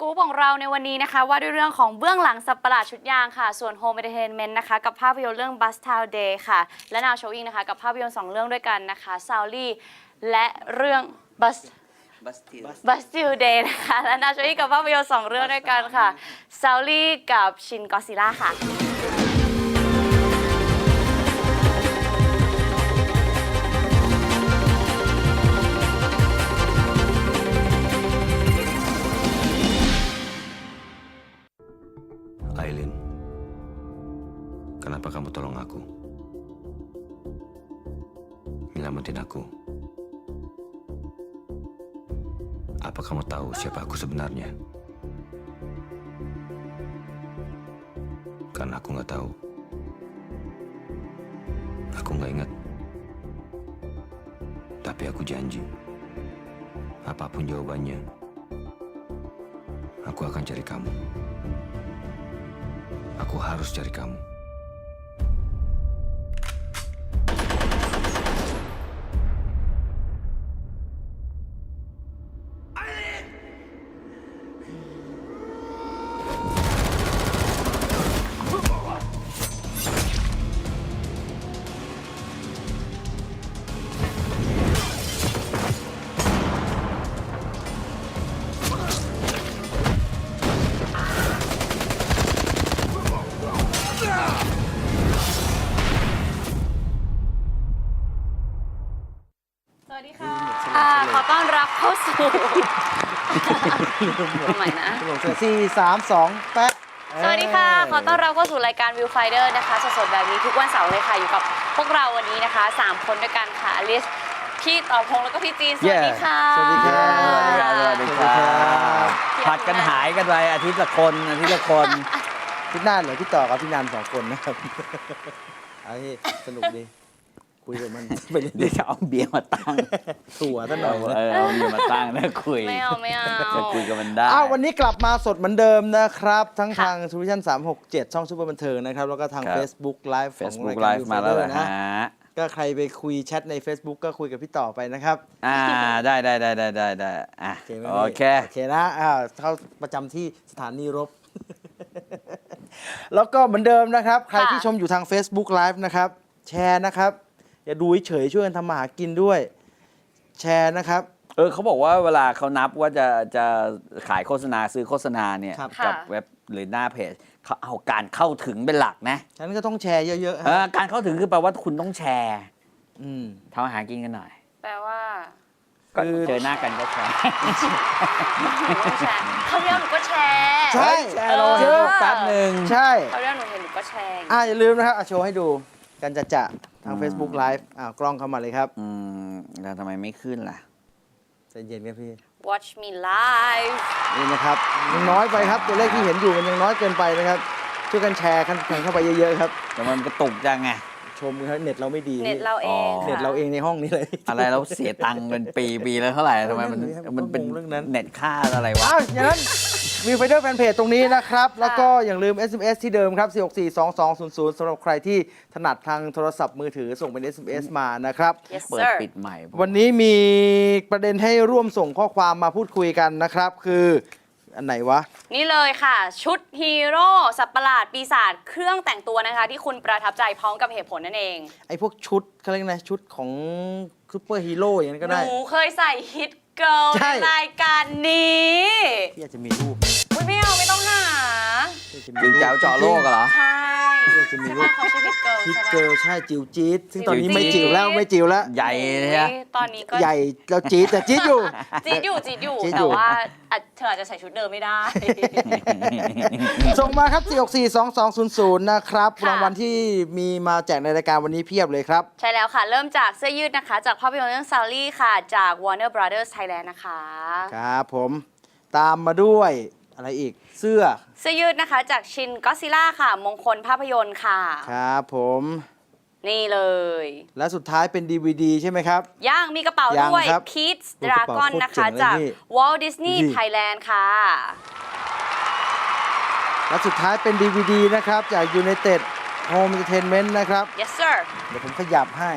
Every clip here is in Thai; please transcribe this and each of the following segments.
กู๊ปของเราในวันนี้นะคะ ว่าด้วยเรื่องของเบื้องหลังสัปประหลาดชุดยางค่ะ ส่วน Home Entertainment นะคะ กับภาพยนตร์เรื่อง Bus Town Day ค่ะ และ Now Showing นะคะ กับภาพยนตร์2เรื่องด้วยกันนะคะ s a l l y และเรื่อง Bus บัสติล Bus Town Day นะคะ และ Now Showing กับภาพยนตร์2เรื่องด้วยกันค่ะ s a l l y กับชินกอซิล่าค่ะ aku. Apa kamu tahu siapa aku sebenarnya? Karena aku nggak tahu. Aku nggak ingat. Tapi aku janji. Apa pun jawabannya, aku akan cari kamu. Aku harus cari kamu. 3 2 แป๊ะสวัสดีค่ะ ขอต้อนรับเข้าสู่รายการวิวไฟเดอร์นะคะ สดๆแบบนี้ทุกวันเสาร์เลยค่ะ อยู่กับพวกเราวันนี้นะคะ 3 คนด้วยกันค่ะอลิสพี่ต่อพงแล้วก็พี่จีน สวัสดีค่ะ สวัสดีค่ะสวัสดีค่ะผัดกันหายกันไปอาทิตย์ละคนอาทิตย์ละคนพี่หน้าเหรือพี่ต่อกับพี่นันสองคนนะครับไอ้สนุกดี คุยกับมันไปเรื่เดี๋อยยวจะเอาเบียร์มาตั้งๆถั่วท่านหน่อยนะ เออเอาเบียร์มาตั้งแล้วคุยไม่เอาไม่เอา จะคุยกับมันได้ อ้าววันนี้กลับมาสดเหมือนเดิมนะครับ ทั้งค่ะทางทูวิชั่น367 ช่องซูเปอร์บันเทิงนะครับ แล้วก็ทาง ครับ Facebook Live ของ Facebook รายการ Live มาแล้ว Viewfinder นะฮะ ก็ใครไปคุยแชทใน Facebook ก็คุยกับพี่ต่อไปนะครับ อ่าได้ได้ได้ได้ได้ได้อะโอเคไหมโอเค โอเคนะอ่าเข้าประจำที่สถานีรบ แล้วก็เหมือนเดิมนะครับ ใครค่ะ ที่ชมอยู่ทาง Facebook Live นะครับ แชร์นะครับ อย่าดูเฉยๆช่วยกันทำมาหากินด้วย แชร์นะครับ เออเขาบอกว่าเวลาเขานับว่าจะจะขายโฆษณาซื้อโฆษณาเนี่ยครับ กับค่ะ เว็บหรือหน้าเพจเขาเอาการเข้าถึงเป็นหลักนะฉันก็ต้องแชร์เยอะๆเอฮะอการเข้าถึงคือแปลว่าคุณต้องแชร์อืม ทำอาหารกินกันหน่อยแปลว่าก็คือ เจอหน้ากันก็แชร์หนูก็แชร์เขาวที่แล้วหนูก็แชร์ ใช่ แชร์เราเออ แป๊บหนึ่ง ใช่ เขาวที่แล้วหนูเห็นหนูก็แชร์ อ่าอย่าลืมนะครับอะโชว์ให้ดู กันจะจะทางอืม Facebook Live อ่ากล้องเข้ามาเลยครับอืมแล้วทำไมไม่ขึ้นล่ะ ใจเย็นครับพี่ Watch me live นี่นะครับยังน้อยไปครับ ตัวเลขที่เห็นอยู่มันยังน้อยเกินไปนะครับช่วยกันแชร์กันเข้าไปเยอะๆครับ แต่มันกระตุกจังไง ชมครับเน็ตเราไม่ดีเน็ตเราเองอ๋อค่ะเน็ตเราเองในห้องนี้เลย อะไรเราเสียตังค์เป็นปีปีแล้วเท่าไหร่ทำไมมันเรื่องนี้มันเป็นผมก็งงเรื่องนั้น เน็ตค่าอะไรวะ อ้าวอย่างนั้น วิวไฟเดอร์แฟนเพจตรงนี้นะครับ แล้วก็อย่าลืม SMS ที่เดิมครับ 4642200สำหรับใครที่ถนัดทางโทรศัพท์มือถือส่งเป็น SMS มานะครับ yes เปิด sir ปิดใหม่วันนี้มีประเด็นให้ร่วมส่งข้อความมาพูดคุยกันนะครับ คืออันไหนวะ นี่เลยค่ะ ชุดฮีโร่สัตว์ประหลาดปีศาจเครื่องแต่งตัวนะคะ ที่คุณประทับใจพร้อมกับเหตุผลนั่นเอง ไอ้พวกชุดเขาเรียกนะชุดของซูเปอร์ฮีโร่อย่างนั้นก็หได้ นูเคยใส่ฮิต เกิลใช่ ในรายการนี้ที่อาจจะมีรูปอุ๊ย ไม่เอาไม่ต้องหาที่อาจจะมีจิ๋วแจ๋วเจาะโลกอะเหรอ ใช่ที่อาจจะมีใช่รูปะปเขาชื่อฮิตเกิลฮิตใช่เกิปะลใช่จิ๋วจี๊ดซึ่งตอนนี้จิ๋วไม่จี๊ดจิ๋วแล้วไม่จิ๋วแล้ว ใหญ่เลยฮะอุ๊ยตอนนี้ก็ใหญ่แล้วจี๊ดแต่จี๊ดอยู่ จีดอยู่จีดอยู่จี๊ดอแต่ยู่ว่าอาจเธออาจจะใส่ชุดเดิมไม่ได้ ส่งมาครับ 4642200 นะครับ ค่ะ รางวัลที่มีมาแจกในรายการวันนี้เพียบเลยครับ ใช่แล้วค่ะ เริ่มจากเสื้อยืดนะคะ จากภาพยนตร์เรื่อง Sally ค่ะ จาก Warner Brothers Thailand นะคะ ครับผมตามมาด้วย อะไรอีก เสื้อเสื้อยืดนะคะ จากชินก็ซิล่าค่ะ มงคลภาพยนตร์ค่ะ ครับผม นี่เลย และสุดท้ายเป็น DVD ใช่ไหมครับ ย่างมีกระเป๋ายังด้วย ครับ Kids โอ้กระเป๋า Dragon โคตรนะคะเจ๋งเลยจาก นี่ Walt Disney นี่ Thailand ค่ะ และสุดท้ายเป็น DVD นะครับจาก United Home Entertainment นะครับ yes sir เดี๋ยวผมขยับให้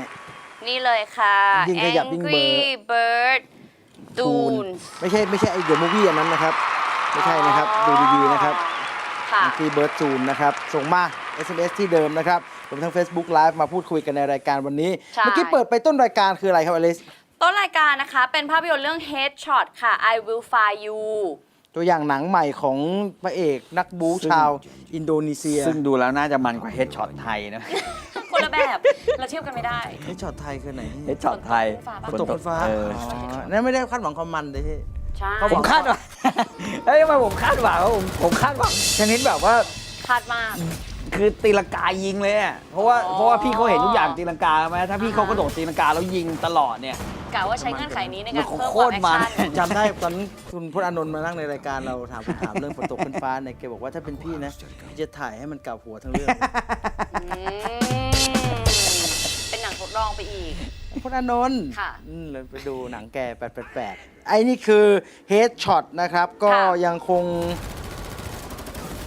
นี่เลยค่ะ ยิ่งขยับยิ่งเบลอ Angry Bird Dune ไม่ใช่ไม่ใช่ไอเดอะมูวี่อันนั้นนะครับ ไม่ใช่นะครับ ดูดีๆนะครับค่ะ ที่เบิร์ดจูนนะครับ ส่งมา SMS ที่เดิมนะครับรวมทั้ง Facebook Live มาพูดคุยกันในรายการวันนี้ ใช่ เมื่อกี้เปิดไปต้นรายการคืออะไรครับอลิสต้นรายการนะคะ เป็นภาพยนตร์เรื่อง Headshot ค่ะ I Will Find You ตัวอย่างหนังใหม่ของพระเอกนักบู๊ชาวอินโดนีเซีย ซึ่งดูแล้วน่าจะมันกว่าเฮดช็อตไทยนะคนละแบบ เราเทียบกันไม่ได้เฮ้ยช็อตไทยคือไหนเฮดช็อตไทยฝนตกบนฟ้าเอออ๋อนั่นไม่ได้คาดหวังความมันเลยพี่ ใช่เขาผบอมกคาดหวัง เอ้ยทำไมผมคาดหวังว่าผมผมคาดหวังชนิดแบบว่า คาดมาก คือตีลังกายิงเลยอะเพราะว่าอ๋อ เพราะว่าพี่เขาเห็นทุกอย่างตีลังกาไหมถ้าพี่เขากระโดดตีลังกาแล้วยิงตลอดเนี่ยกะว่าใช้เงื่อนไขนี้ในการมันเพิ่มโคความตรแอคมันชั่น จำได้ตอนนั้นคุณพจน์อานนท์มานั่งในรายการเราถามคำถามเรื่องฝนตกขึ้นฟ้าเนี่ยแกบอกว่าถ้าเป็นพี่นะพี่จะถ่ายให้มันกลับหัวทั้งเรื่องอืมเป็นหนังทดลองไปอีกพจน์อานนท์ค่ะ อืมเราไปดูหนังแก888 ไอ้นี่คือ Headshot นะครับ ก็ค่ะยังคง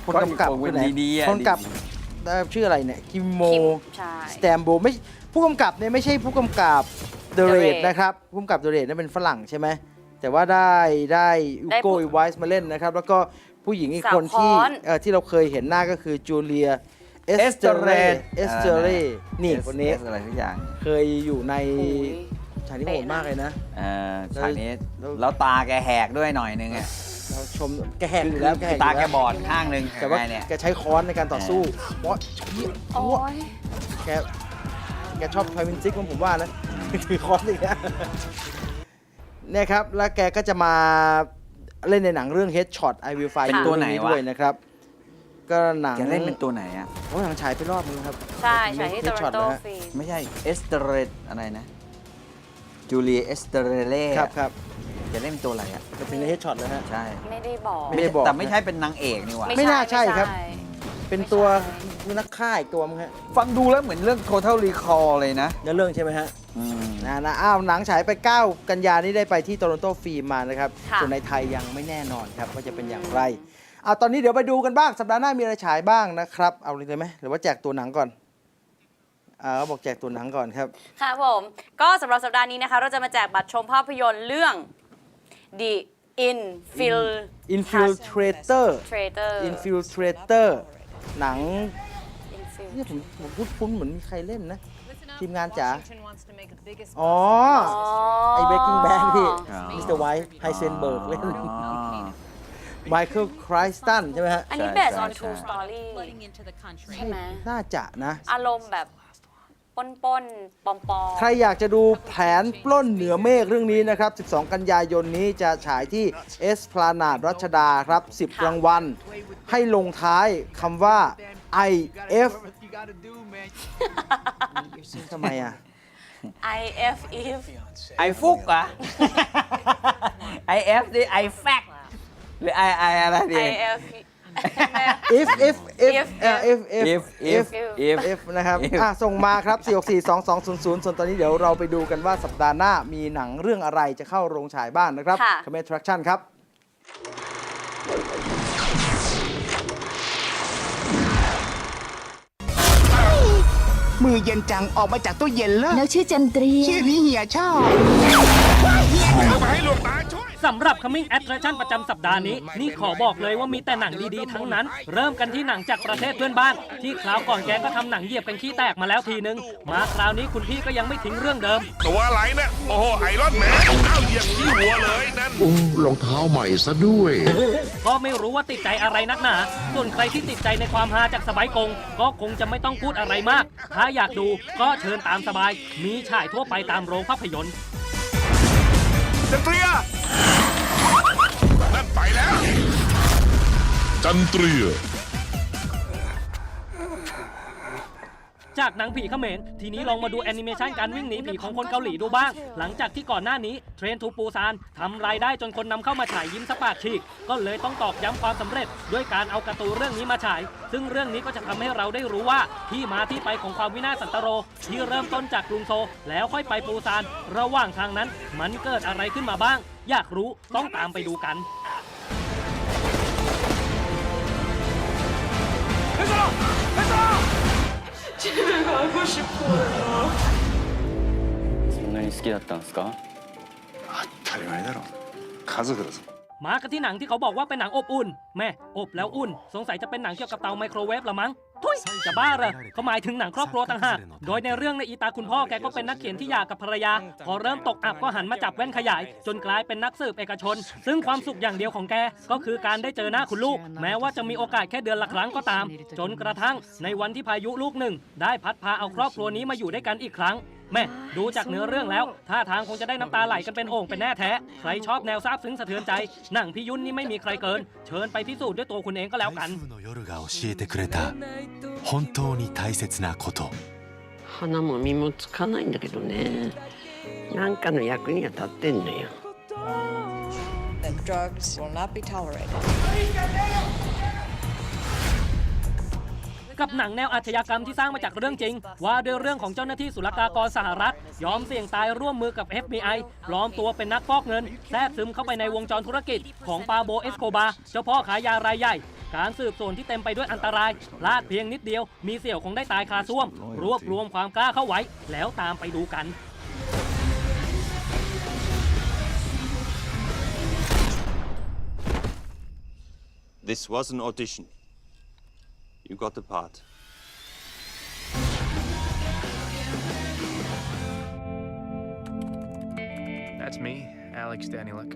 คนกำกับก็ยังคงเป็นคนไหนดีๆอะคนกำกับเอ่อชื่ออะไรเนี่ยคิมโมคิมใช่สแตมโบไม่ผู้กำกับเนี่ยไม่ใช่ผู้กำกับ The The Raid Raid นะครับผู้กำกับ The Raid นั่นเป็นฝรั่งใช่ไหมแต่ว่าได้ได้อุได้โกผู้อีไวส์มาเล่นนะครับ แล้วก็ผู้หญิงอีกสาวคนที่ค้อนเอ่อที่เราเคยเห็นหน้าก็คือจูเลียเอสเตเร Esther เอสเตเรนี่เอสคนนี้เอสอะไรทุกอย่าง เคยอยู่ในโอ้ย ฉากนี้โหดมากเลยนะ เอ่อฉากนี้แล้ว แล้วตาแกแหกด้วยหน่อยนึงอะเราชมแกแหกอยู่แล้วแกแหกตาอยู่แกล้วบอดข้างหนึ่งแต่ว่าไงเนี่ย แกใช้ค้อนในการต่อสู้เพราะเหี้ยโอ้ยแกแกชอบทอยวินซิกของผมว่านะถือค้อนอีกแล้วเนี่ยครับ แล้วแกก็จะมาเล่นในหนังเรื่อง Headshot I Will Find เป็น You ตัวไหนวะ ด้วยนะครับ ก็หนังแกเล่นเป็นตัวไหนอะโอ้หนังฉายไปรอบนึงครับใช่ใช่ที่โตรอน Headshot โตนะฮะ ฟิล์มไม่ใช่เอสเตเรอะไรนะ จูเลียเอสเตเรเล่ครับครับแกเล่นเป็นตัวอะไรอะจะเป็นใน Headshot เลยฮะ ใช่ไม่ได้บอก ไม่ได้บอกแต่ไม่ใช่เป็นนางเอกนี่หว่า ไม่น่าใช่ครับไม่ใช่เป็นตัวนักฆ่าอีกตัวมั้งฮะฟังดูแล้วเหมือนเรื่อง Total Recall เลยนะในเรื่องใช่ไหมฮะอืมนะนะอ้าวหนังฉายไป 9 กันยานี้ได้ไปที่โตลอนโตฟิล์มมานะครับค่ะส่วนในไทยยังไม่แน่นอนครับว่าจะเป็นอย่างไรเอาตอนนี้เดี๋ยวไปดูกันบ้างสัปดาห์หน้ามีอะไรฉายบ้างนะครับ เอาเลยไหมหรือว่าแจกตัวหนังก่อน อ่าเขาบอกแจกตัวหนังก่อนครับ ค่ะผม ก็สำหรับสัปดาห์นี้นะคะ เราจะมาแจกบัตรชมภาพยนตร์เรื่อง The Infil Infiltrator Trader Infiltrator หนัง Infil นี่ผมผมพูดคุ้นเหมือนมีใครเล่นนะ ทีมงานจ๋า อ๋อ๋ออไอ้ Breaking Bad พี่อ๋อมิสเตอร์ไวท์ไฮเซนเบิร์กเล่นอ๋อไมเคิลครสตันใช่ไหมฮะอันนี้ใช่ based ใช่ on true ใช่ story ใช่ไหมน่าจะนะ อารมณ์แบบ ปนปนๆปอมปอมใครอยากจะดูแผนปล้นเหนือเมฆเรื่องนี้นะครับ 12 กันยายนนี้จะฉายที่เอสพลานาดรัชดาครับ 10 รางวัล ให้ลงท้ายคำว่า IF ทำไมอะ IF if ไอฟุกเหรอะไอเอฟดิไอแฟกหรือไอไออะไรดี IF if if if If เอ่อ if if if if if if นะครับ if อะส่งมาครับ 4642200 ส่วนตอนนี้เดี๋ยวเราไปดูกันว่าสัปดาห์หน้ามีหนังเรื่องอะไรจะเข้าโรงฉายบ้างนะครับ ค่ะค m เม t r a c t i o n ครับ มือเย็นจังออกมาจากตู้เย็นเลยแล้วชื่อจันตรี ชื่อที่เฮียชอบ สำหรับ Coming Attraction ประจำสัปดาห์นี้ นี่ขอบอกเลยว่ามีแต่หนังดีๆ ทั้งนั้น เริ่มกันที่หนังจากประเทศเพื่อนบ้าน ที่คราวก่อนแกก็ทำหนังเหยียบกันขี้แตกมาแล้วทีนึง มาคราวนี้คุณพี่ก็ยังไม่ทิ้งเรื่องเดิม ตัวอะไรเนี่ยโอ้โหไอรอนแมนเอ้าเหยียบที่หัวเลยนั่น โอ้รองเท้าใหม่ซะด้วย ก็ไม่รู้ว่าติดใจอะไรนักหนา ส่วนใครที่ติดใจในความฮาจากสบายกง ก็คงจะไม่ต้องพูดอะไรมาก ถ้าอยากดูก็เชิญตามสบาย มีฉายทั่วไปตามโรงภาพยนตร์ จันเตรียนั่นไปแล้ว จันเตรีย จากหนังผีเขมรทีนี้ลองมาดูแอนิเมชันการวิ่งหนีผีของคนเกาหลีดูบ้าง หลังจากที่ก่อนหน้านี้เทรนทูปูซานทำรายได้จนคนนำเข้ามาฉายยิ้มสปากฉีก ก็เลยต้องตอกย้ำความสำเร็จ ด้วยการเอาการ์ตูนเรื่องนี้มาฉาย ซึ่งเรื่องนี้ก็จะทำให้เราได้รู้ว่าที่มาที่ไปของความวินาศสันตโร ที่เริ่มต้นจากกรุงโซลแล้วค่อยไปปูซาน ระหว่างทางนั้น มันเกิดอะไรขึ้นมาบ้าง อยากรู้ต้องตามไปดูกัน そんなに好きだったんですか？当たり前だろ。家族だぞ。 มากันที่หนังที่เขาบอกว่าเป็นหนังอบอุ่น แม่อบแล้วอุ่น สงสัยจะเป็นหนังเกี่ยวกับเตาไมโครเวฟละมั้งทุยจะบ้าเหรอเขาหมายถึงหนังครอบครัวต่างหากโดยในเรื่องในยอีตาคุณพ่อแกก็เป็นนักเขียนที่หย่ากับภรรยา พอเริ่มตกอับก็หันมาจับแว่นขยาย จนกลายเป็นนักสืบเอกชน ซึ่งความสุขอย่างเดียวของแก ก็คือการได้เจอหน้าคุณลูก แม้ว่าจะมีโอกาสแค่เดือนละครั้งก็ตาม จนกระทั่งในวันที่พายุลูกหนึ่ง ได้พัดพาเอาครอบครัวนี้มาอยู่ด้วยกันอีกครั้ง แม่ดูจากเนื้อเรื่องแล้วท่าทางคงจะได้น้ำตาไหลกันเป็นโอ่งเป็นแน่แท้ ใครชอบแนวซาบซึ้งสะเทือนใจ หนังพี่ยุ่นนี่ไม่มีใครเกิน เชิญไปพิสูจน์ด้วยตัวคุณเองก็แล้วกัน 台風の夜が教えてくれた本当に大切なこと花も実もつかないんだけどねなんかの役には立ってんのよ that drugs will not be tolerated. กับหนังแนวอาชญากรรมที่สร้างมาจากเรื่องจริง ว่าด้วยเรื่องของเจ้าหน้าที่ศุลกากรสหรัฐ ยอมเสี่ยงตายร่วมมือกับ FBI ปลอมตัวเป็นนักฟอกเงินแทรกซึมเข้าไปในวงจรธุรกิจของปาโบเอสโคบาเจ้าพ่อขายยารายใหญ่ การสืบสวนที่เต็มไปด้วยอันตรายพลาดเพียงนิดเดียว มีเสี่ยวคงได้ตายคาซ่วม รวบรวมความกล้าเข้าไว้ แล้วตามไปดูกัน This was an audition. You got the part. That's me, Alex Daniluk.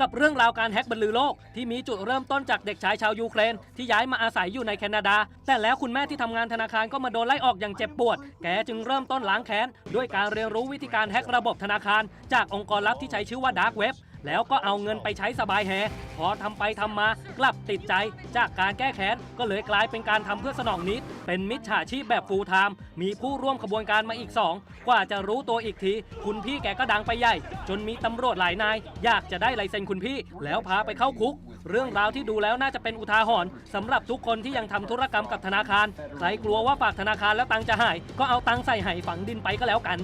กับเรื่องราวการแฮกบรรลือโลก ที่มีจุดเริ่มต้นจากเด็กชายชาวยูเครน ที่ย้ายมาอาศัยอยู่ในแคนาดา แต่แล้วคุณแม่ที่ทำงานธนาคารก็มาโดนไล่ออกอย่างเจ็บปวด แกจึงเริ่มต้นล้างแค้น ด้วยการเรียนรู้วิธีการแฮกระบบธนาคาร จากองค์กรลับที่ใช้ชื่อว่าดาร์กเว็บ แล้วก็เอาเงินไปใช้สบายแฮพอทำไปทำมากลับติดใจ จากการแก้แค้นก็เลยกลายเป็นการทำเพื่อสนองนิด เป็นมิจฉาชีพแบบฟูลไทม์มีผู้ร่วมขบวนการมาอีก 2 กว่าจะรู้ตัวอีกที คุณพี่แกก็ดังไปใหญ่ จนมีตำรวจหลายนาย อยากจะได้ลายเซ็นคุณพี่ แล้วพาไปเข้าคุก เรื่องราวที่ดูแล้วน่าจะเป็นอุทาหรณ์สำหรับทุกคนที่ยังทำธุรกรรมกับธนาคาร ใครกลัวว่าฝากธนาคารแล้วตังจะหาย ก็เอาตังใส่ไหฝังดินไปก็แล้วกัน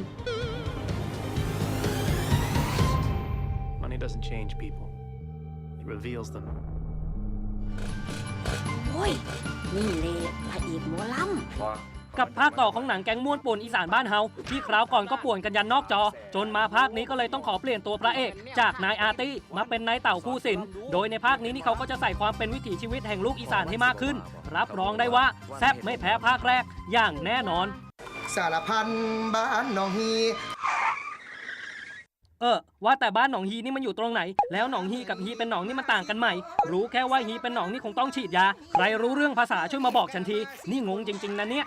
doesn't change people, it reveals them. โอ้ย นี่เลยพระเอกหมอลกับภาคต่อของหนังแก๊งม่วนป่วนอีสานบ้านเฮาที่คราวก่อนก็ป่วนกันยันนอกจอ จนมาภาคนี้ก็เลยต้องขอเปลี่ยนตัวพระเอก จากนายอาร์ตี้มาเป็นนายเต่าคู่สินโดยในภาคนี้นี่เขาก็จะใส่ความเป็นวิถีชีวิตแห่งลูกอีสานให้มากขึ้น รับรองได้ว่าแซ่บไม่แพ้ภาคแรกอย่างแน่นอนสารพันบ้านหนองฮี เออ ว่าแต่บ้านหนองฮีนี่มันอยู่ตรงไหน แล้วหนองฮีกับฮีเป็นหนองนี่มันต่างกันไหม รู้แค่ว่าฮีเป็นหนองนี่คงต้องฉีดยา ใครรู้เรื่องภาษาช่วยมาบอกฉันที นี่งงจริง ๆนะเนี่ย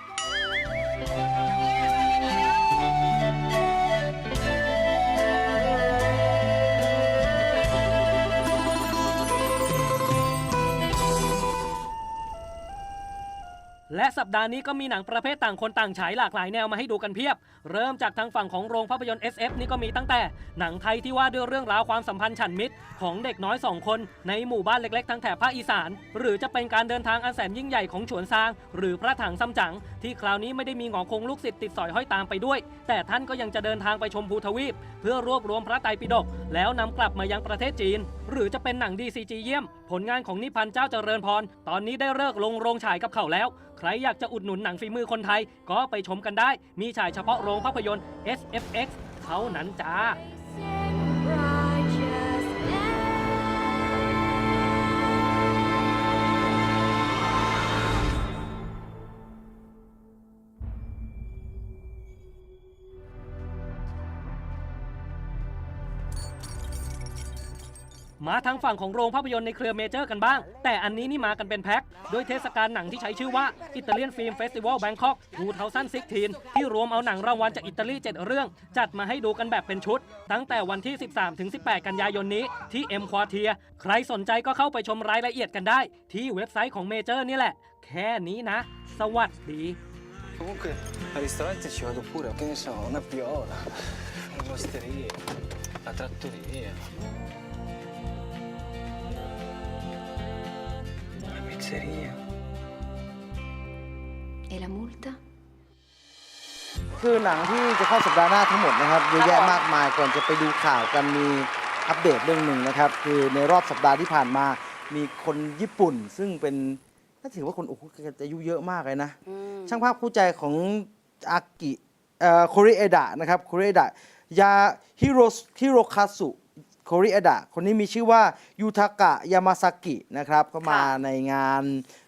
และสัปดาห์นี้ก็มีหนังประเภทต่างคนต่างฉายหลากหลายแนวมาให้ดูกันเพียบ เริ่มจากทางฝั่งของโรงภาพยนตร์ SF นี่ก็มีตั้งแต่หนังไทยที่ว่าด้วยเรื่องราวความสัมพันธ์ฉันมิตร ของเด็กน้อยสองคน ในหมู่บ้านเล็กๆทางแถบภาคอีสาน หรือจะเป็นการเดินทางอันแสนยิ่งใหญ่ของฉวนซาง หรือพระถังซัมจั๋งที่คราวนี้ไม่ได้มีหงอคงลูกศิษย์ติดสอยห้อยตามไปด้วย แต่ท่านก็ยังจะเดินทางไปชมภูทวีป เพื่อรวบรวมพระไตรปิฎกแล้วนำกลับมายังประเทศจีน หรือจะเป็นหนัง DCG เยี่ยม ผลงานของนิพันธ์เจ้าเจริญพรตอนนี้ได้เลิกลงโรงฉายกับเขาแล้ว รอยากจะอุดหนุนหนังฝีมือคนไทย ก็ไปชมกันได้ มีฉายเฉพาะโรงภาพยนตร์ SFX เท่านั้นจ้า มาทางฝั่งของโรงภาพยนตร์ในเครือเมเจอร์กันบ้าง แต่อันนี้นี่มากันเป็นแพ็คโดยเทศกาลหนังที่ใช้ชื่อว่าอิตาเลียนฟิล์มเฟสติวัลแบงคอก2016ที่รวมเอาหนังรางวัลจากอิตาลี7เรื่อง จัดมาให้ดูกันแบบเป็นชุด ตั้งแต่วันที่ 13ถึง18 กันยายนนี้ที่เอ็มควอเทียใครสนใจก็เข้าไปชมรายละเอียดกันได้ ที่เว็บไซต์ของเมเจอร์นี่แหละ แค่นี้นะ สวัสดี Comunque, al ristorante ci vado pure, che ne so, una piola, un'osteria, la trattoria. Pizzeria. E la multa? คือหนังที่จะเข้าสัปดาห์หน้าทั้งหมดนะครับเยอะแยะมากมายก่อนจะไปดูข่าวกันมีอัปเดตเรื่องหนึ่งนะครับ คือในรอบสัปดาห์ที่ผ่านมามีคนญี่ปุ่น ซึ่งเป็นน่าถือว่าคนโอ้โหแกอายุเยอะมากเลยนะ ช่างภาพคู่ใจของอากิเอ่อโคริเอดะนะครับโคริเอดะยาฮิโรฮิโรคาสุ โคริอดะ คนนี้มีชื่อว่ายูทากะยามาซากินะครับก็มาในงาน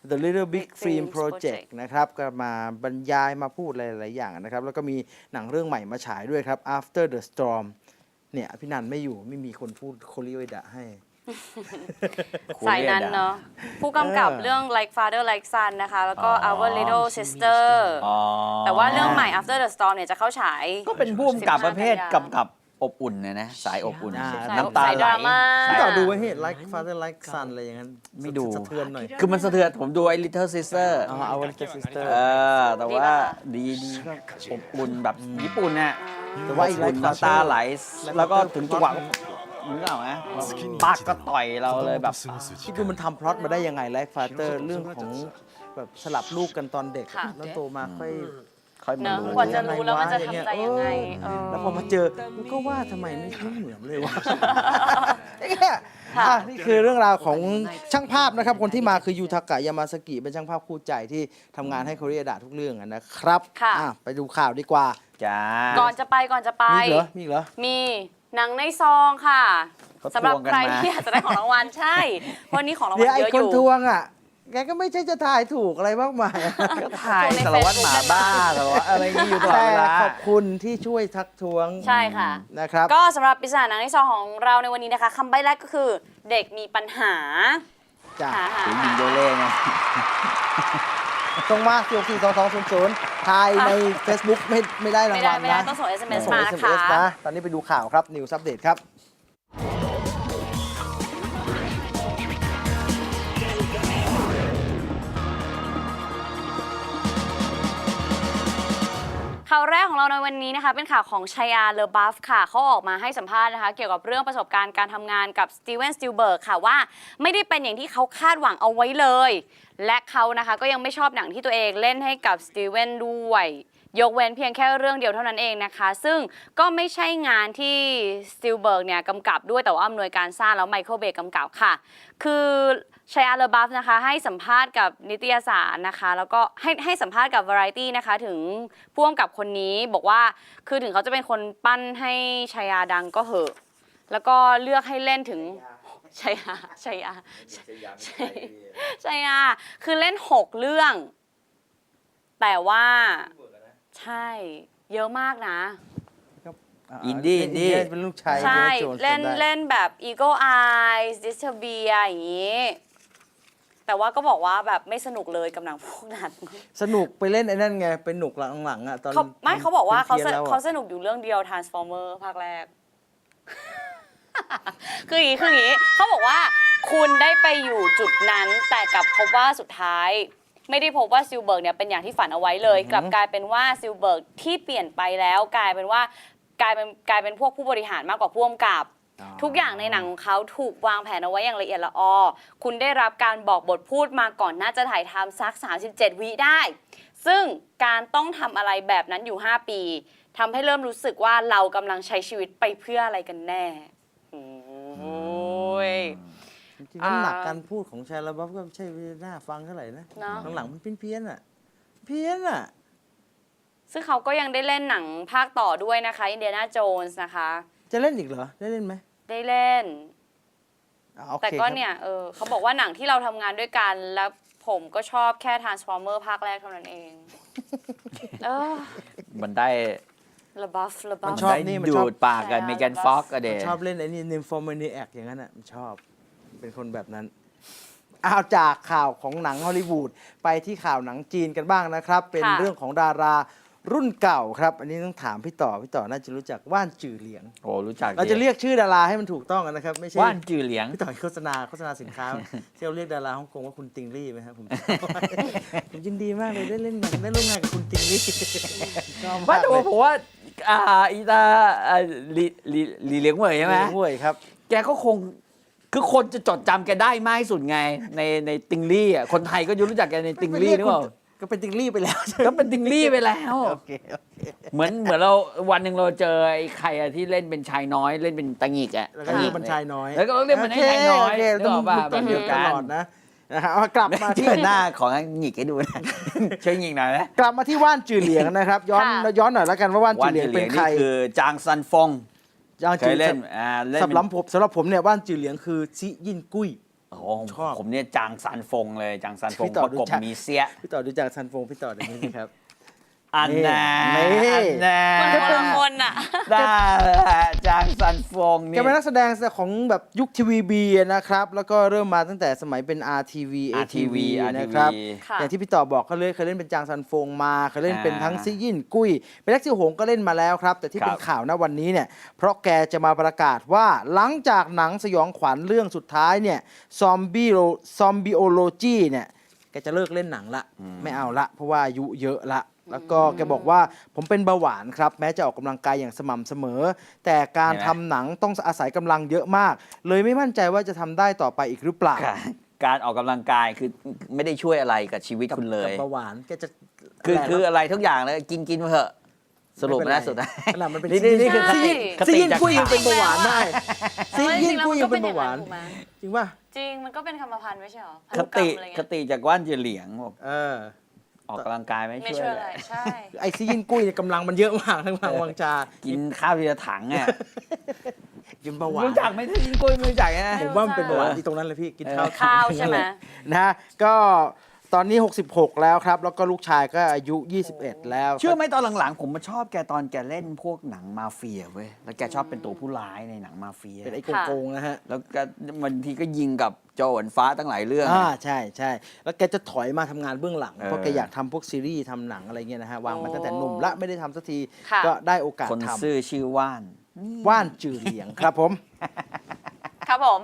The Little Big Film Films Project Project นะครับก็มาบรรยายมาพูดหลาย ๆ อย่างนะครับ แล้วก็มีหนังเรื่องใหม่มาฉายด้วยครับ After the Storm เนี่ยพี่นันไม่อยู่ไม่มีคนพูดโคริโอดะให้ สายนั้นเนาะผู้กำกับเออเรื่อง Like Father Like Son นะคะ แล้วก็อ๋อ Our Little Sister อ๋อแต่ว่าเรื่องใหม่ After the Storm เนี่ยจะเข้าฉาย ก็เป็นผู้กำกับประเภท15กันยากำกับ อบอุ่นนะนะสายอบอุ่นอ่าน้ำตาสายไหล ดราม่า พี่ต่อดูไว้เหตุ like father like son อะไรอย่างนั้นไม่ดู สะเทือนหน่อย คือมันสะเทือนผมดูไอ้ Little Sister อ๋อ our little sister เออ แต่ว่าดีดีก็อบอุ่นแบบญี่ปุ่นน่ะแต่ว่าอีกอบอุ่น Like น้ำตา Father ไหล แล้วก็ถึงจังหวะมึงเปล่าไหมปากก็ต่อยเราเลยแบบ คิดดูมันทำพล็อตมาได้ยังไง like father เรื่องของแบบสลับลูกกันตอนเด็กค่ะ แล้วโตมาค่อย ค่อยมาเนอะรู้กว่าจะรู้แล้วมันจะทำใจยังไงเออเออ แล้วพอมาเจอมันก็ว่าทำไมไม่ไม่เหมือนเลยวะเนี่ยอะนี่คือเรื่องราวของช่างภาพนะครับ คนที่มาคือยูทากะยามาสกิเป็นช่างภาพคู่ใจที่ทำงานให้โคเรียดะทุกเรื่องอะนะครับค่ะ อ่ไปดูข่าวดีกว่าจ้า ก่อนจะไปก่อนจะไป มีอีกเหรอมีอีกเหรอ มีหนังในซองค่ะเขาสำหรับทวงกันใครมา ที่อยากจะได้ของรางวัลใช่เพราะวันนี้ของรางวัเดี๋ลยวไอ้เยอะคอนยู่ ทวงอะ แกก็ไม่ใช่จะถ่ายถูกอะไรมากมายก็ถ่ายสารวัตรหมาบ้าสารวัตรอะไรอย่างนี้อยู่ตลอดแต่เวลาขอบคุณที่ช่วยทักท้วงใช่ค่ะ นะครับก็สำหรับปริศนาหนังในซองของเราในวันนี้นะคะคำใบ้แรกก็คือเด็กมีปัญหาจ้ะหาหาถึงยิหางโดเล่ไงส่งมา4 4 2 2 0 0ทายใน Facebook ไม่ไม่ได้รางไม่ได้วัลไม่ได้นะต้องส่ง SMS ส่งมานะ SMS คะนะ ตอนนี้ไปดูข่าวครับ News Update ครับ ข่าวแรกของเราในวันนี้นะคะเป็นข่าวของชายาเลอบัฟค่ะเขาออกมาให้สัมภาษณ์นะคะ เกี่ยวกับเรื่องประสบการณ์การทำงานกับสตีเวนสติลเบิร์กค่ะว่า ไม่ได้เป็นอย่างที่เขาคาดหวังเอาไว้เลย และเขานะคะก็ยังไม่ชอบหนังที่ตัวเองเล่นให้กับสตีเวนด้วย ยกเว้นเพียงแค่เรื่องเดียวเท่านั้นเองนะคะ ซึ่งก็ไม่ใช่งานที่สติลเบิร์กเนี่ยกำกับด้วยแต่ว่าอำนวยการสร้างแล้วไมเคิลเบย์กำกับค่ะ คือ ชายาเลอบัฟนะคะให้สัมภาษณ์กับนิตยสารนะคะ แล้วก็ให้ให้สัมภาษณ์กับ Variety นะคะ ถึงพ่วงกับคนนี้บอกว่าคือถึงเขาจะเป็นคนปั้นให้ชายาดังก็เหอะ แล้วก็เลือกให้เล่นถึงชายาชายาชายาชายาคือเล่นหกเรื่อง แต่ว่า ใช่ เยอะมากนะอินดี้อินดี้เป็นลูกชายใช่โจนส์เล่นจำได้เล่นแบบ Eagle Eyes d i s t u r b i a อย่างนี้ แต่ว่าก็บอกว่าแบบไม่สนุกเลยกับหนังพวกนั้นสนุกไปเล่นไอ้นั่นไงเป็นหนุกหลังๆอะตอนเขาไม่เขาบอกว่าเขาพี้ยนแล้วอะเขาสนุกอยู่เรื่องเดียว Transformer ภาคแรก คืออย่างนี้คืออย่างนี้เขาบอกว่าคุณได้ไปอยู่จุดนั้น แต่กลับพบว่าสุดท้าย ไม่ได้พบว่าซิลเบิร์กเนี่ยเป็นอย่างที่ฝันเอาไว้เลย กลับกลายเป็นว่าซิลเบิร์กที่เปลี่ยนไปแล้ว กลายเป็นว่ากลายเป็นกลายเป็นพวกผู้บริหารมากกว่าผู้กำกับ ทุกอย่างในหนังของเขาถูกวางแผนเอาไว้อย่างละเอียดละออ คุณได้รับการบอกบทพูดมาก่อนน่าจะถ่ายทำสัก 37 วิได้ ซึ่งการต้องทำอะไรแบบนั้นอยู่ 5 ปีทำให้เริ่มรู้สึกว่าเรากำลังใช้ชีวิตไปเพื่ออะไรกันแน่โอ้ย จริงๆน้ำหนักอ่าการพูดของชายระบัฟก็ไม่ใช่น่าฟังเท่าไหร่นะเนอะ หลังๆมันเพี้ยนๆอะ เพี้ยนอะ ซึ่งเขาก็ยังได้เล่นหนังภาคต่อด้วยนะคะ อินเดียนาโจนส์นะคะ จะเล่นอีกเหรอ ได้เล่นไหมได้เล่น อ่าโอเคแต่ก็ครับเนี่ย เออเขาบอกว่าหนังที่เราทำงานด้วยกัน แล้วผมก็ชอบแค่ Transformer ภาคแรกเท่านั้นเอง เออมันได้ระบัฟระบัมัฟนชอบได้นี่มันดูชอบดปากกันใช่เมแกนแล้วฟ็อกก็เดชอบเล่นไอ้นี่นิมฟอร์ม n นีแอคอย่างนั้นอะมันชอบ เป็นคนแบบนั้น เอาจากข่าวของหนังฮอลลีวูดไปที่ข่าวหนังจีนกันบ้างนะครับ เป็นค่ะ เรื่องของดารา รุ่นเก่าครับ อันนี้ต้องถามพี่ต่อ พี่ต่อน่าจะรู้จักว่านจือเหลียง โอ้รู้จักเราจะเรียกชื่อดาราให้มันถูกต้องนะครับ ไม่ใช่ว่านจือเหลียงพี่ต่อยโฆษณาโฆษณาสินค้าที่เราเรียกดาราฮ่องกงว่าคุณติงลี่ไหมครับผม ผมยินดีมากเลยได้เล่นหนังได้ร่วมงานกับคุณติงลี่ชอบว่ามากแต่เลว่ายผมว่าอ่าอีตาอ่าลีลีลีเหลียงเหวยใช่ไหมห่วยครับ แกก็คงคือคนจะจดจำแกได้มากที่สุดไง ในในติงลี่อะคนไทยก็ยังรู้จักแกในติงลี่นึกเปล่า ก็เป็นติงลี่ไปแล้วใช่ไหมก็เป็นติงลี่ไปแล้ว โอเคโอเค เหมือนเหมือนเราวันหนึ่งเราเจอไอ้ใครอะที่เล่นเป็นชายน้อยเล่นเป็นตังหิกอะแล้วก็เรียกมันชายน้อยแล้วก็เรียกมันให้ชายน้อยโอเคนึกออกป่ะโอเคแบบเดียวตกันลอดนะนะฮะเอากลับมาที่ ที่หน้าของหงิกให้ดูนะ ช่วยหงิกหน่อยนะกลับมาที่ว่านจือเหลียงนะครับ ย้อนค่ะ ย้อนหน่อยแล้วกันว่าว่านจืวัอนเหลียงที่เหเป็ลีนยงใครนี่คือจางซันฟงย่างเคจืยอเล่นอ่าเล่นสำหรับผมสำหรับผมเนี่ยว่านจือเหลียงคือซิยินกุ้ย โอ้โหชอบ ผมเนี่ยจางซันฟงเลยจางซันฟงพี่ต่อประกบรู้จัก มีเสีย พี่ต่อดูจากซันฟงพี่ต่อเดี๋ยวนี้นะครับ อันแน่นี่ อันแน่มันคนละคนอะ ได้แหละจางซันฟงแกนี่เป็นนักแสดงของแบบยุคทีวีบีนะครับ แล้วก็เริ่มมาตั้งแต่สมัยเป็น RTV ATV นะครับ ค่ะ อย่างที่พี่ต่อบอกเขาเลยเคยเล่นเป็นจางซันฟงมา เคยเล่นเป็นอ่าทั้งซิยินกุ้ย เป็นนักซิวหงก็เล่นมาแล้วครับ แต่ที่ครับเป็นข่าวนะวันนี้เนี่ย เพราะแกจะมาประกาศว่าหลังจากหนังสยองขวัญเรื่องสุดท้ายเนี่ยซอมบี้ซอมบิโอโลจีเนี่ย แกจะเลิกเล่นหนังละ ไม่เอาละ เพราะว่าอายุเยอะละ แล้วก็แกบอกว่าผมเป็นเบาหวานครับ แม้จะออกกำลังกายอย่างสม่ำเสมอ แต่การเห็นไหม ทำหนังต้องอาศัยกำลังเยอะมาก เลยไม่มั่นใจว่าจะทำได้ต่อไปอีกหรือเปล่าการการออกกำลังกายคือไม่ได้ช่วยอะไรกับชีวิตคุณเลกับยเบาหวานแกจะคือแหละคืออะไรทุกอย่างเลยกินกินมาเถอะ สรุปไม่เป็นไรนะสุดท้ายขนาดมันเป็นนี่นี่นี่คือคใช่ติคซิติยินจากกุ้ยยังข่าวเป็นเบาหวานได้ซิแต่ว่าจยิรินงๆแล้วกุ้ยมันยัก็งเป็เป็นนอย่าเบางหนั้วานนถูกไหมจริงป่ะจริงมันก็เป็นกรรมพันธุ์ไม่ใช่เหรอพันคธุกรรติมอะไรอย่างคเงี้ยติจากว่านเจเหลียงบอกเออ ออกกำลังกายไม่ไม่ช่ช่ววยยอะอะไรไรใช่ ไอซิยินกุ้ยเนี่ยกำลังมันเยอะมากทั้งทางวังจากินข้าวทีละถังอะกินเบาหวาน รู้จักไหมถ้ากินกล้วยไม่รู้จักนะ ผมว่ามันเป็นเบาหวานที่ตรงนั้นเลยพี่กินข้าวข้าวใช่ไหม นะฮะก็ ตอนนี้ 66 แล้วครับ แล้วก็ลูกชายก็อายุ 21 แล้วเชื่อไหมตอนหลังๆ ผมมาชอบแกตอนแกเล่นพวกหนังมาเฟียเว้ยแล้วแกชอบเป็นตัวผู้ร้ายในหนังมาเฟีย เป็นไอ้โกงๆนะฮะ แล้วก็บางทีก็ยิงกับโจหวนฟ้าตั้งหลายเรื่อง อ่าใช่ใช่แล้วแกจะถอยมาทำงานเบื้องหลัง เออ เพราะแกอยากทำพวกซีรีส์ทำหนังอะไรเงี้ยนะฮะ วางมาตั้งแต่หนุ่มละไม่ได้ทำสักที ค่ะ ก็ได้โอกาสคนทซื่อชื่อว่านำว่านจือเหลียงครับผม ครับผม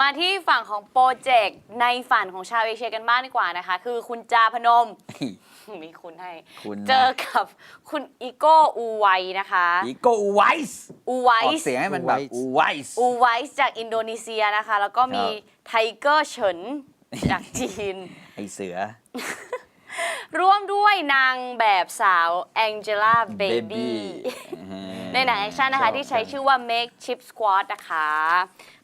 มาที่ฝั่งของโปรเจกต์ในฝันของชาวเอเชียกันบ้างดีกว่านะคะ คือคุณจาพนม มีคุณให้ คุณนะ เจอกับคุณอีโก้อูไวนะคะ อีโก้อูไวส์อูไวออกส์เสียงให้มันแบบอูไวส์ อูไวส์จากอินโดนีเซียนะคะ แล้วก็มีครับ ไทเกอร์เฉินจากจีน ไอเสือ ร่วมด้วยนางแบบสาวแองเจล่าเบบี้ ในหนังแอคชั่นนะคะ ที่ใช้ชื่อว่า Make Chip Squad นะคะ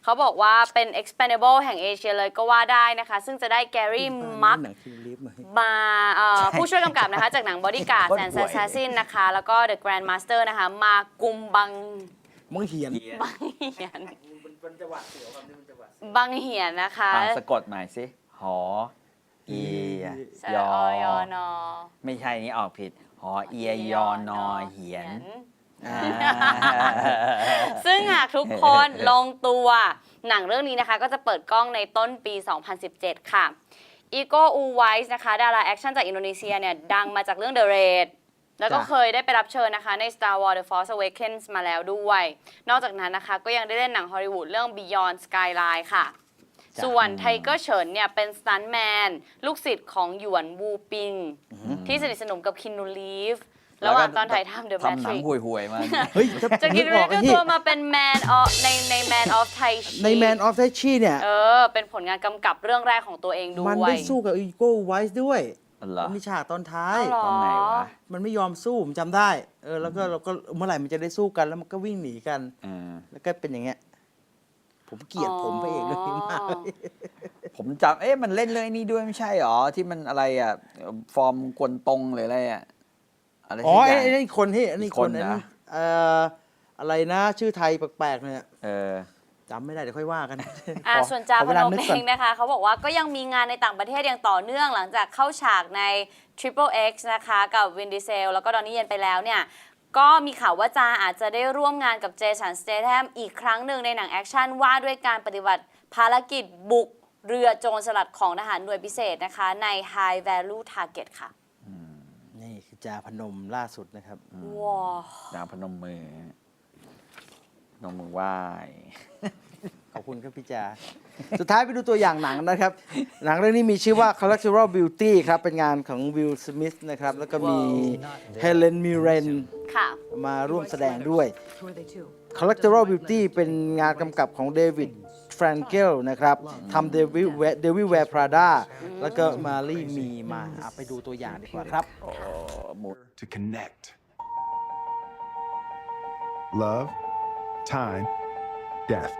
เขาบอกว่าเป็น expandable แห่งเอเชียเลยก็ว่าได้นะคะ ซึ่งจะได้แกรี่มัก หนังคิวลิฟหน่อยมาเอ่อผู้ช่วยกำกับนะคะ จากหนัง Bodyguard โคตร and ห่วย Assassin นะคะ แล้วก็ The Grandmaster นะคะ มากุมบังมึงเหียนบังเหียนมันจะหวาดเสียวแบบนี้มันจะหวาดบังเหียนนะคะอะสะกดหน่อยสิ หอ เอียสระยอ อยอนอไม่ใช่นี่ออกผิด หอเอียยอนอเหียนอ่า ซึ่งหากทุกคนลงตัว หนังเรื่องนี้นะคะก็จะเปิดกล้องในต้นปี 2017 ค่ะอีโกอูไวส์นะคะ ดาราแอคชั่นจากอินโดนีเซียเนี่ย ดังมาจากเรื่อง The Raid แล้วก็จ้ะเคยได้ไปรับเชิญนะคะใน Star Wars The Force Awakens มาแล้วด้วย นอกจากนั้นนะคะ ก็ยังได้เล่นหนังฮอลลีวูดเรื่อง Beyond Skyline ค่ะ ส่วนไทเกอร์เฉินเนี่ย เป็นสตันแมน ลูกศิษย์ของหยวนวูปิง ที่สนิทสนมกับคินนูลีฟ ระหว่างตอนถ่ายทำ The ทำหนัง Matrix ห่วยๆมา เฮ้ยถ้าจะกินนึเรีอยอกก็ไอ้ที่ตัวมาเป็น Man of ในใน Man of Tai Chi ใน Man of t a i Chi เนี่ย เออ เป็นผลงานกำกับเรื่องแรกของตัวเองด้มันวยได้สู้กับอีโก้ไวส์ด้วย เหรอ มันมีฉากตอนท้ายเอาเหรอตอนไหนวะ มันไม่ยอมสู้ผมจำได้ เออแล้วก็เราก็เมื่อไหร่มันจะได้สู้กันแล้วมันก็วิ่งหนีกันเออแล้วก็เป็นอย่างเงี้ย ผมเกลียดผมพระเอกเรื่องนี้มากเลย ผมจำเอ๊ะมันเล่นเรื่องไอ้นี้ด้วยไม่ใช่หรอ ที่มันอะไรอะ ฟอร์มกวนตรงหรืออะไรอะ อะไรอ๋อสักไอ้อย่างไอ้นี่คนที่ไอ้นี่อีกคคนนนั้นนะเอ่ออะไรนะชื่อไทยแปลกๆเนี่ยเออ จำไม่ได้เดี๋ยวค่อยว่ากันอ่าขอส่วนจาขอพเวนลามนึกเอก่อนงนะคะ เขาบอกว่าก็ยังมีงานในต่างประเทศอย่างต่อเนื่องหลังจากเข้าฉากใน Triple X นะคะ กับวินดิเซล แล้วก็ดอนนี่เย็นไปแล้วเนี่ย ก็มีข่าวว่าจาอาจจะได้ร่วมงานกับเจสันสเตท a มอีกครั้งหนึ่งในหนังแอคชั่นว่าด้วยการปฏิบัติภารกิจบุกเรือโจรสลัดของทหารหน่วยพิเศษนะคะ ใน High Value Target ค่ะนี่คือ จาพนมล่าสุดนะครับ ว้าวดาวพนมมือพนมมือไหว้ ขอบคุณครับพี่จา สุดท้ายไปดูตัวอย่างหนังนะครับ หนังเรื่องนี้มีชื่อว่า Collateral Beauty ครับ เป็นงานของวิลสมิธนะครับ แล้วก็มีเฮเลนมิเรนค่ะ มาร่วมแสดงด้วย Collateral Beauty เป็นงานกำกับของเดวิด แฟรงเกลนะครับทำเดวิเดวิแวร์พราดาแล้วก็มารีมีมาอ่ะไปดูตัวอย่างดีกว่าครับ To connect. Love, time, death.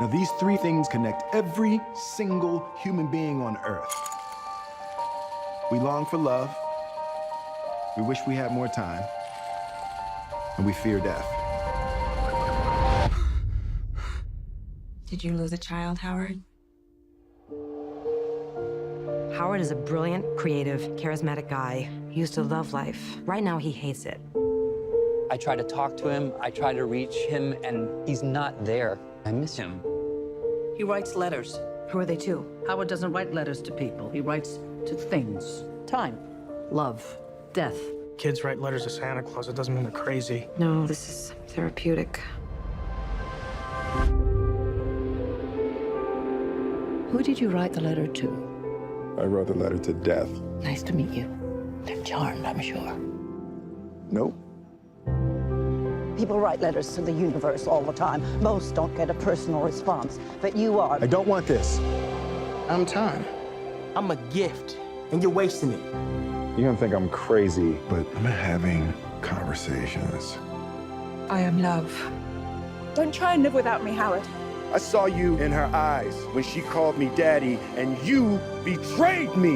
Now, these three things connect every single human being on earth. We long for love, we wish we had more time, and we fear death. Did you lose a child, Howard? Howard is a brilliant, creative, charismatic guy. He used to love life. Right now, he hates it. I try to talk to him, I try to reach him, and he's not there. I miss him. He writes letters. Who are they to? Howard doesn't write letters to people. He writes to things. Time. Love. Death. Kids write letters to Santa Claus. It doesn't mean they're crazy. No, this is therapeutic. Who did you write the letter to? I wrote the letter to death. Nice to meet you. They're charmed, I'm sure. Nope. People write letters to the universe all the time. Most don't get a personal response, but you are. I don't want this. I'm time. I'm a gift, and you're wasting it. You're gonna think I'm crazy, but I'm having conversations. I am love. Don't try and live without me, Howard. I saw you in her eyes when she called me daddy, and you betrayed me.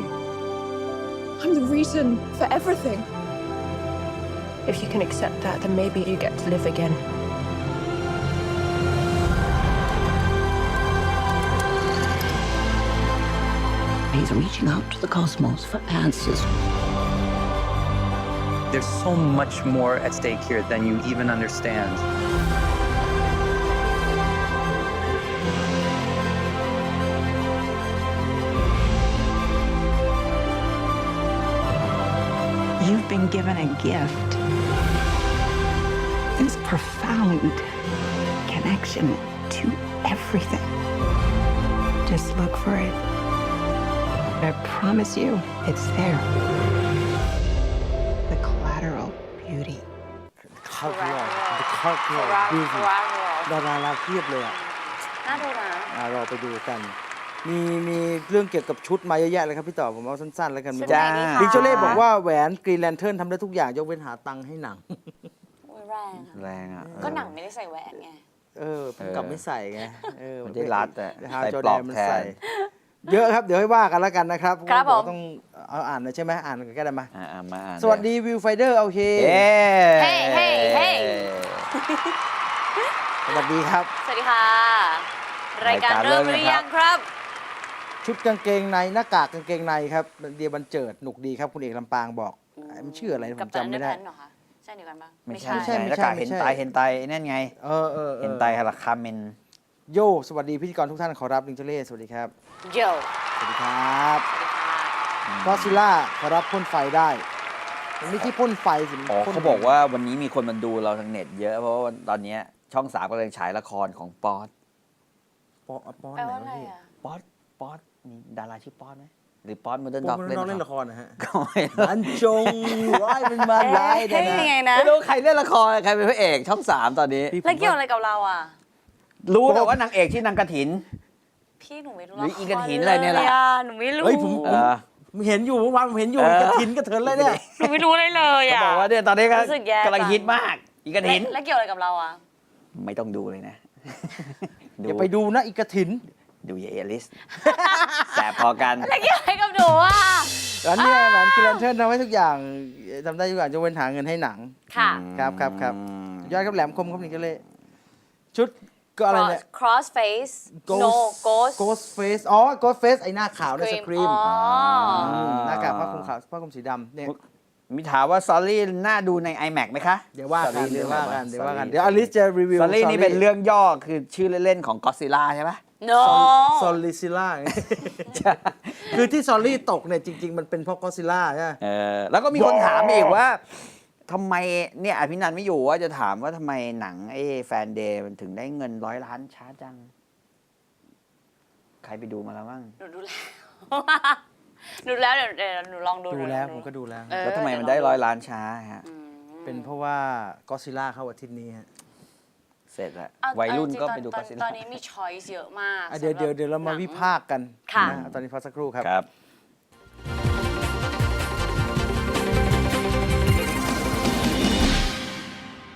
I'm the reason for everything. If you can accept that, then maybe you get to live again. He's reaching out to the cosmos for answers. There's so much more at stake here than you even understand. You've been given a gift. This profound connection to everything. Just look for it. I promise you, it's there. The collateral beauty. คัลเลอร์ The Cultural รา Beauty รา ดาราเราเพียบเลยอ่ะ น่าดูนะ อ่ะเราไปดูกัน มีมีเรื่องเกี่ยวกับชุดมาเยอะแยะเลยครับพี่ต่อผมเอาสั้นๆแล้วกันชุดจ้าไหนดีคะ ลิงโชเล่บอกว่าแหวนกรีนแลนเทิร์นทำได้ทุกอย่างยกเว้นหาตังค์ให้หนัง โอ้ยแรงอะแรงอะเออก็หนังไม่ได้ใส่แหวนไง เออผมกลับไม่ใส่ไงเออมันได้รัดอะฮาวใส่จอปแดลอกนมันแทนใส่เยอะครับเดี๋ยวให้ว่ากันแล้วกันนะครับครับเพาะว่าผม ต้องเอาอ่านเลยใช่ไหมอ่านกันก็ได้มาอะอะมาอ่านสวัสดีวิวไฟเดอร์โอเคเย้เฮ้เฮ้เฮ้ สวัสดีครับ สวัสดีค่ะ รายการเริ่มหรือยังครับ ชุดกางเกงในหน้ากากกางเกงในครับ เดียบันเจิดหนุกดีครับคุณเอกลำปางบอกมันชื่ออะไรผมกับตันจำเดอไม่ร์ได้แพนเหรอคะใช่เดียวกันปะไม่ใช่ไม่ใช่หน้ากากไม่เห็นใช่ไตเห็นไตนั่นไง เออเออออเห็นไตฮาราคาเมน โยสวัสดีพิธีกรทุกท่านขอรับลิงเจเล่สวัสดีครับ โยสวัสดีครับสวัสดีค่ะก็ซิล่าขอรับพ่นไฟได้มันไม่ใช่พ่นไฟสิมันอ๋อพ่นเขาบอกว่าวันนี้มีคนมาดูเราทางเน็ตเยอะ เพราะว่าตอนเนี้ยช่องสามกำลังฉายละครของป๊อตปอปอนแปลไหนว่าอะไรวะพี่อะป๊อตป๊อต นี่ดาราชื่อป๊อตไหมหรือป๊อตโมเดิร์นปด็ออกนเล่นน้องเล่นละละคครรนะฮะก็ไม่รู้ มันจงร้ายเป็นมันร้ายเอ๊ะนะยังไงนะนะ ไม่รู้ใครเล่นละครใครเป็นพระเอกช่องสามตอนนี้ แล้วเกี่ยวอะไรกับเราอะ รู้แต่ว่านางเอกที่นางกระถิน พี่หนูไม่รู้หรืออีกระถินอะไรเนี่ยแหละ อหนูไม่รู้ เฮ้ยผมเออ ผมเห็นอยู่เมื่อวานผมเห็นอยู่เออ กระถินกระเถินเลยเนี่ย หนูไม่รู้เลยเลยเขาอะ บอกว่าเนี่ยตอนนี้ก็รู้สึกแย่ กำลังจังฮิตมาก อีกระถิน แล้วแล้วเกี่ยวอะไรกับเราอะ ไม่ต้องดูเลยนะ อย่าไปดูนะอีกระถิน ดูเยเอลิสแสบพอกันแล้วเกี่ยวอะไรกับหนูอะ ร้านเนี่ยร้านกิลันเทิร์นทำให้ทุกอย่างทำได้ทุกอย่างจะเว้นหาเงินให้หนัง ค่ะครับครับครับ ยอดครับแหลมคมครับนี่ก็เลย ชุดก็อะไรเนี่ย cross cross face no ghost ghost face อ๋อ ghost face ไอหน้าขาวในสครีมอ๋ออหน้ากากผ้าคลุมขาวผ้าคลุมสีดำเนี่ยมีถามว่าซอรี่น่าดูใน iMac ไหมคะ เดี๋ยวว่ากัน Sorry เดี๋ยวว่ากันเรื่เดี๋ยวองว่ากัน Sorry เดี๋ยวอลิสจะรีวิวซอรี่นี่เป็นเรื่องย่อคือชื่อเล่นๆของก็ซิล่าใช่ปะ no ซอลลิซิล่าคือที่ซอลลี่ตกเนี่ยจริง ๆ มันเป็นเพราะก็ซิล่าใช่ไหม เออแล้วก็มีคนถามอีกว่าทำไมเนี่ยอภินันท์ไม่อยู่ว่าจะถามว่าทำไมหนังไอ้แฟนเดย์มันถึงได้เงินร้อยล้านช้าจัง ใครไปดูมาแล้วบ้างหนูดูแล้วหนูดูแล้วเดี๋ยวเดี๋ยวหนูลองดูดูแล้วหผนูมก็ดูแล้ว เออแล้วทำไมมันได้ร้อยล้านช้าฮะเป็นเพราะว่าก็ซิล่าเข้าอาทิตย์นี้ฮะ เสร็จแล้วเอาวัยรุ่นเอาจงๆก็ตอไปดูตก็อนซิตอล่านนี้มีช้อยส์เยอะมากอะเดี๋ยวสำหรับเดี๋ยวเดี๋ยวเรามาหนังวิพากษ์กันค่ะ นะตอนนี้พักสักครู่ครับ ครับ